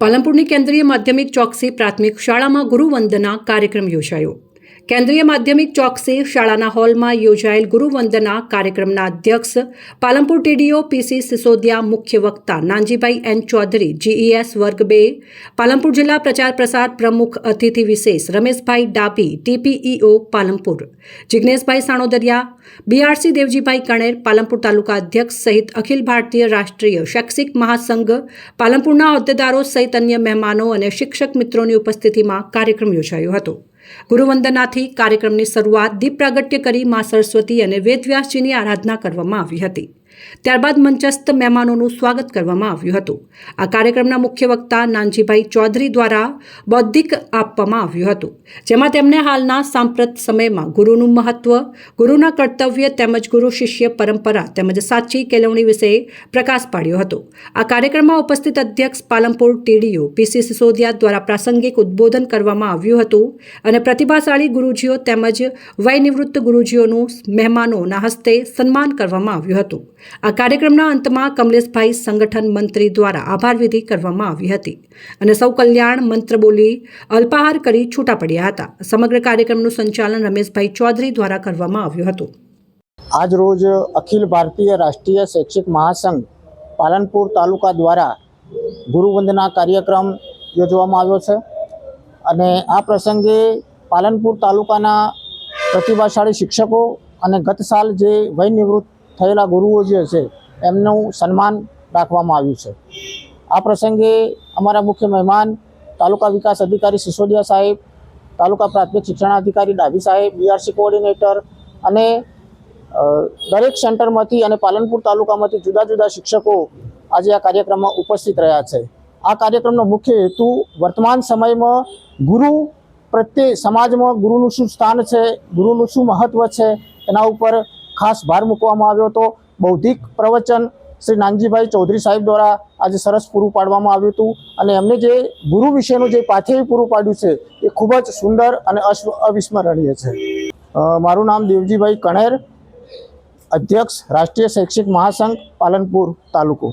પાલનપુરની કેન્દ્રીય માધ્યમિક ચોકસી પ્રાથમિક શાળામાં ગુરુવંદના કાર્યક્રમ યોજાયો. કેન્દ્રીય માધ્યમિક ચોકસી શાળાના હોલમાં યોજાયેલ ગુરુવંદના કાર્યક્રમના અધ્યક્ષ પાલનપુર ટીડીઓ પીસી સિસોદિયા મુખ્ય વક્તા નાનજીભાઈ એન ચૌધરી, જીઈએસ વર્ગ બે, પાલનપુર જિલ્લા પ્રચાર પ્રસાર પ્રમુખ અતિથિ વિશેષ રમેશભાઈ ડાભી ટીપીઈઓ પાલનપુર જિજ્ઞેશભાઈ સાણોદરિયા, બીઆરસી દેવજીભાઈ કણેર, પાલનપુર તાલુકા અધ્યક્ષ સહિત અખિલ ભારતીય રાષ્ટ્રીય શૈક્ષિક મહાસંઘ, પાલનપુરના હોદ્દેદારો સહિત અન્ય મહેમાનો અને શિક્ષક મિત્રોની ઉપસ્થિતિમાં કાર્યક્રમ યોજાયો હતો. ગુરુવંદનાથી કાર્યક્રમની શરૂઆત દીપ પ્રાગટ્ય કરી મા સરસ્વતી અને વેદવ્યાસજીની આરાધના કરવામાં આવી હતી. ત્યારબાદ મંચસ્થ મહેમાનોનું સ્વાગત કરવામાં આવ્યું હતું. આ કાર્યક્રમના મુખ્ય વક્તા નાનજીભાઈ ચૌધરી દ્વારા બૌદ્ધિક આપવામાં આવ્યું હતું. જેમાં તેમણે હાલના સાંપ્રત સમયમાં ગુરુનું મહત્વ, ગુરુના કર્તવ્ય તેમજ ગુરુ શિષ્ય પરંપરા તેમજ સાચી કેળવણી વિશે પ્રકાશ પાડ્યો હતો. આ કાર્યક્રમમાં ઉપસ્થિત અધ્યક્ષ પાલનપુર ટીડીઓ પીસી સિસોદિયા દ્વારા પ્રાસંગિક ઉદ્બોધન કરવામાં આવ્યું હતું અને પ્રતિભાશાળી ગુરુજીઓ તેમજ વયનિવૃત્ત ગુરુજીઓનું મહેમાનોના હસ્તે સન્માન કરવામાં આવ્યું હતું. આ કાર્યક્રમના અંતમાં કમલેશભાઈ સંગઠન મંત્રી દ્વારા આભાર વિધિ કરવામાં આવી હતી અને સૌ કલ્યાણ મંત્ર બોલી અલ્પાહાર કરી છૂટા પડ્યા હતા. સમગ્ર કાર્યક્રમનું સંચાલન રમેશભાઈ ચૌધરી દ્વારા કરવામાં આવ્યું હતું. આજ રોજ અખિલ ભારતીય રાષ્ટ્રીય શૈક્ષિક મહાસંઘ પાલનપુર તાલુકા દ્વારા ગુરુવંદના કાર્યક્રમ યોજવામાં આવ્યો છે અને આ પ્રસંગે પાલનપુર તાલુકાના પ્રતિભાશાળી શિક્ષકો અને ગત સાલ જે વય નિવૃત્ત થયેલા ગુરુઓ જે છે, એમનું સન્માન રાખવામાં આવ્યું છે. આ પ્રસંગે અમારા મુખ્ય મહેમાન તાલુકા વિકાસ અધિકારી સિસોદિયા સાહેબ, તાલુકા પ્રાથમિક શિક્ષણાધિકારી ડાભી સાહેબ, બીઆરસી કોઓર્ડિનેટર અને દરેક સેન્ટરમાંથી અને પાલનપુર તાલુકામાંથી જુદા જુદા શિક્ષકો આજે આ કાર્યક્રમમાં ઉપસ્થિત રહ્યા છે. આ કાર્યક્રમનો મુખ્ય હેતુ વર્તમાન સમયમાં ગુરુ પ્રત્યે સમાજમાં ગુરુનું શું સ્થાન છે, ગુરુનું શું મહત્વ છે, એના ઉપર ખાસ ભાર મૂકવામાં આવ્યો હતો. બૌદ્ધિક પ્રવચન શ્રી નાનજીભાઈ ચૌધરી સાહેબ દ્વારા આજે સરસ પૂરું પાડવામાં આવ્યું હતું અને એમને જે ગુરુ વિશેનું જે પાથેય પૂરું પાડ્યું છે, એ ખૂબ જ સુંદર અને અશ્વ અવિસ્મરણીય છે. મારું નામ દેવજીભાઈ કણેર, અધ્યક્ષ રાષ્ટ્રીય શૈક્ષિક મહાસંઘ પાલનપુર તાલુકો.